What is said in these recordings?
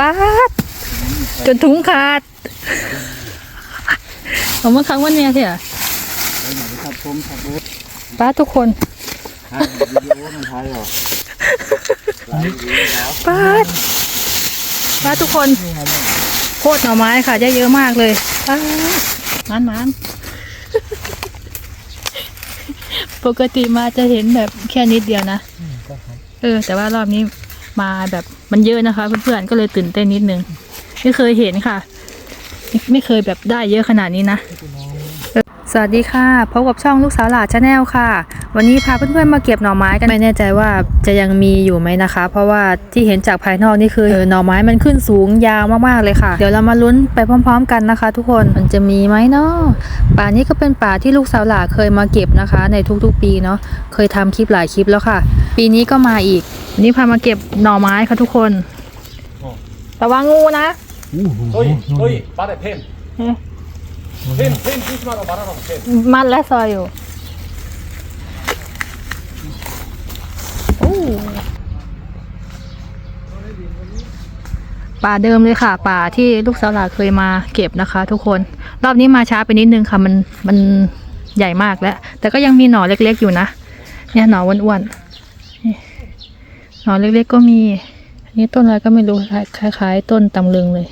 ป้าดจนถุงขาดเอามาครั้งวันเนี้ยเถอะไปไหนครับชมครับรถป้าดทุกคนถ่ายวิดีโอมันถ่ายเหรอหลายวิดีโอแล้วป้าดป้าดทุกคนโคตรหน่อไม้ค่ะได้เยอะมากเลยป้าดมันมันปกติมาจะเห็นแบบแค่นิดเดียวนะเออแต่ว่ารอบนี้มาแบบ มันเยอะนะคะ เพื่อนๆก็เลยตื่นเต้นนิดนึงไม่เคยเห็นค่ะไม่ไม่เคยแบบได้เยอะขนาดนี้นะสวัสดีค่ะพบกับช่องลูกสาวหลาชาแนลค่ะ วันนี้พาเพื่อนๆมาเก็บหน่อไม้กันไม่แน่ใจว่าจะยังมีอยู่ไหมนะคะ เพราะว่าที่เห็นจากภายนอกนี่คือออหน่อไม้มันขึ้นสูงยาวมากๆเลยค่ะ เดี๋ยวเรามาลุ้นไปพร้อม ๆ กันนะคะ ทุกคนมันจะมีไหมเนาะป่านี้ก็เป็นป่าที่ลูกสาวหลาเคยมาเก็บนะคะ ในทุกๆปีเนาะเคยทำคลิปหลายคลิปแล้วค่ะ ปีนี้ก็มาอีก วันนี้พามาเก็บหน่อไม้ค่ะทุกคนระวังงูนะ 저희 저희 말에 펜. 예. 펜, 펜 쓰지 마라 말하라고 펜. มัดและซอยอยู่โอ้ป่าเดิมเลยค่ะ ป่าที่ลูกสาวหลาเคยมาเก็บนะคะ ทุกคน รอบนี้มาช้าไปนิดนึงค่ะ มันมันใหญ่มากแล้ว แต่ก็ยังมีหน่อเล็กๆอยู่นะ เนี่ยหน่ออ้วนๆนี่ หน่อเล็กๆก็มี อันนี้ต้นอะไรก็ไม่รู้คล้าย ๆ ต้นตำลึงเลย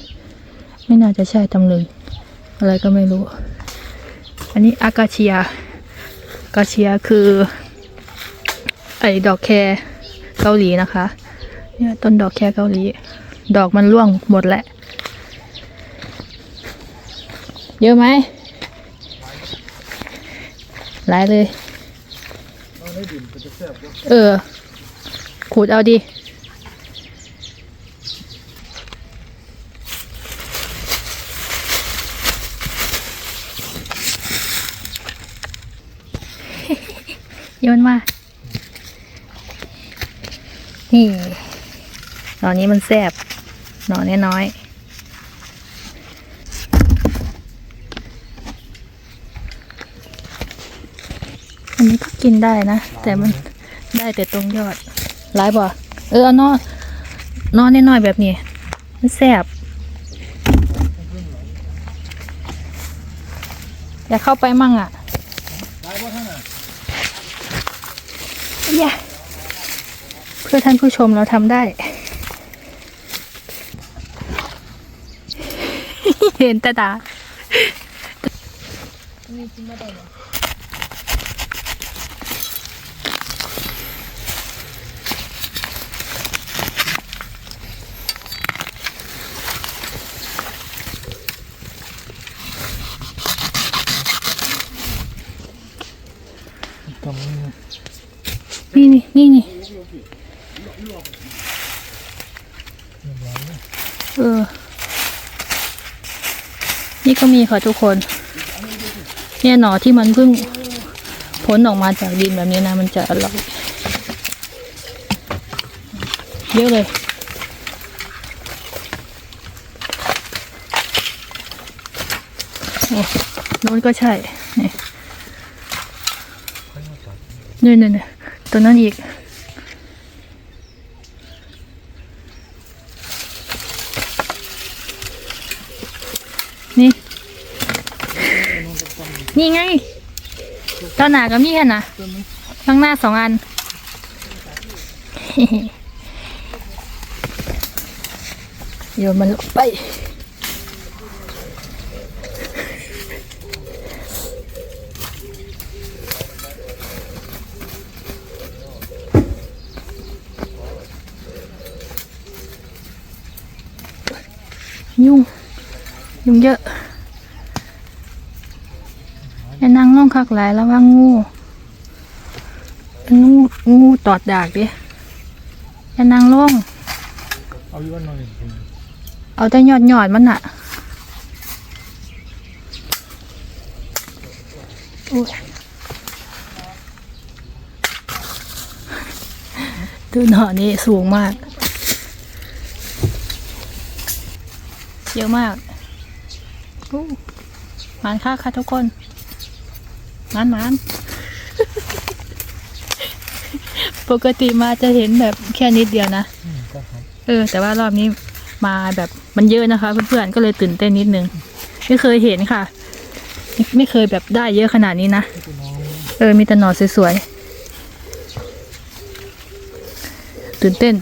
ไม่น่าจะใช่ตำลึง อะไรก็ไม่รู้ อันนี้อากาเชียกาเชียคือไอ้ดอกแครเกาหลีนะคะ เนี่ยต้นดอกแครเกาหลี ดอกมันร่วงหมดแหละ เยอะไหมหลายเลย เออ ดเอาดิโยนมา นี่หนอนนี้มันแซบหนอนน้อยอันนี้ก็กินได้นะ แต่มันได้แต่ตรงยอด หลายบ่เออเอานอนนอนน้อยๆแบบนี้มันแซบอยากเข้าไปมั่งอะอย่าเพื่อท่านผู้ชมเราทำได้ เห็นแต่ตา นี่นี่นี่นี่เออ นี่ก็มีค่ะทุกคน เนี่ยหน่อที่มันเพิ่งพ้นออกมาจากดินแบบนี้นะ มันจะอร่อยเยอะเลยโอ้นู้นก็ใช่ นี่ นี่นี่นี่ตัวนั้นอีก นี่ นี่ไงตอนหนาก็มีแค่นะข้างหน้าสองอัน โยนมันลงไป ยุ่ง ยุ่งเยอะอย่านั่งล่องคักหลายแล้วว่างูงูงูตอดดากดิอย่านั่งล่องเอาอยู่วันหน่อยเอาแต่หยอดหยอดมันอะโอ้ยดูหน่อนี้สูงมาก เยอะมากอู้หมานค่าค่ะทุกคนหมานหมานปกติมาจะเห็นแบบแค่นิดเดียวนะเออ แต่ว่ารอบนี้มาแบบมันเยอะนะคะ เพื่อนๆก็เลยตื่นเต้นนิดนึงไม่เคยเห็นค่ะ ไม่ไม่เคยแบบได้เยอะขนาดนี้นะเออมีแต่หนอสวยๆตื่นเต้น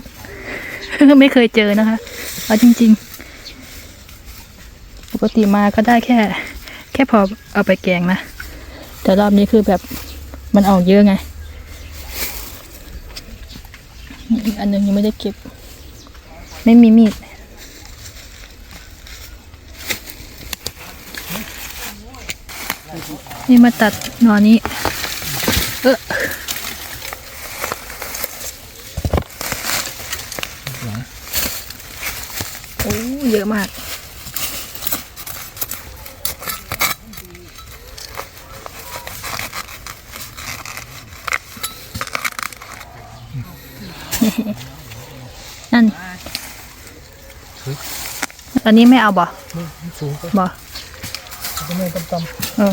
ไม่เคยเจอนะคะเอาจริงๆปก ติมาก็ได้แค่ แค่พอเอาไปแกงนะ แต่รอบนี้คือแบบมันออกเยอะไง อีกอันหนึ่งยังไม่ได้เก็บ ไม่มีมีดนี่มาตัดหนอนนี้ เออโอ้เยอะมาก นั่นอันนี้ไม่เอาบ่สูงไปบ่ก็ไม่ต่ำเออ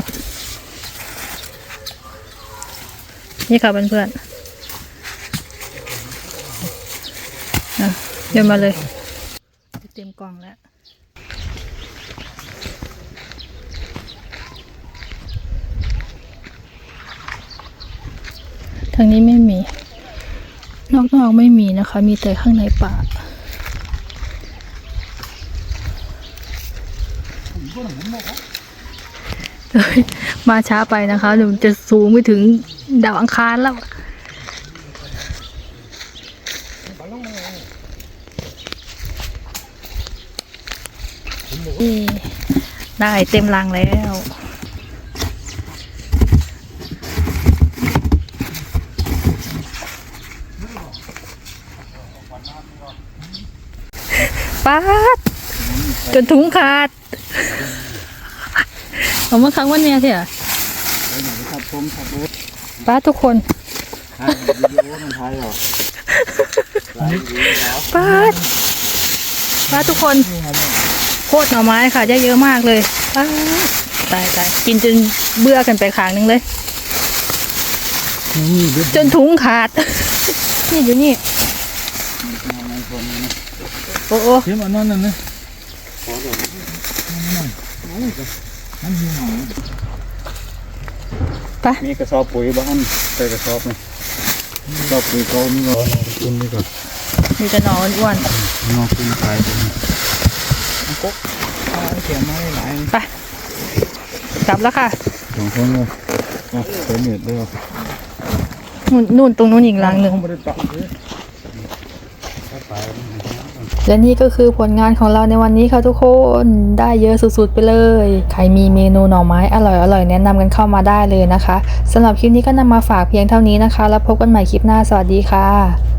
นี่ค่ะเพื่อนๆอะเดี๋ยวมาเลย เต็มกล่องแล้วทางนี้ไม่มี นอกๆไม่มีนะคะ มีแต่ข้างในป่าเฮ้ยมาช้าไปนะคะเดี๋ยวจะสูงไปถึงดาวอังคารแล้วนี่ได้เต็มรังแล้ว ป๊าดจนถุงขาด เอามาครั้งวันเนี้ยเถอะไปไหนครับผมขับรถป้าทุกคนถ่ายวิดีโอมันถ่ายเหรอไลฟ์วิดีโอเหรอป้าดป้าทุกคนโคตรหน่อไม้ค่ะได้เยอะมากเลยป้าดตายตายกินจนเบื่อกันไปขางนึงเลย นี่เด็ดจนถุงขาด นี่อยู่นี่ในคนนี้นะ โอ้โอเทียมอันนั้นน่ะนะขอเดี๋ยวนั่นมีหนองไปมีกระสอบปุ๋ยบ้านใส่กระสอบนะกระสอบปุ๋ยเขามีเงินกินดีกว่ามีแต่หนอนอ้วนน้องกินขายตรงนี้กุ๊กเอาเขียนมาหลายไปกลับแล้วค่ะสองคนเลยอะเต็มเม็ดเลยนู่นนู่นตรงนู้นอีกรังหนึ่ง และนี่ก็คือผลงานของเราในวันนี้ค่ะทุกคนได้เยอะสุดๆไปเลย ใครมีเมนูหน่อไม้อร่อยๆแนะนำกันเข้ามาได้เลยนะคะสำหรับคลิปนี้ก็นำมาฝากเพียงเท่านี้นะคะ แล้วพบกันใหม่คลิปหน้าสวัสดีค่ะ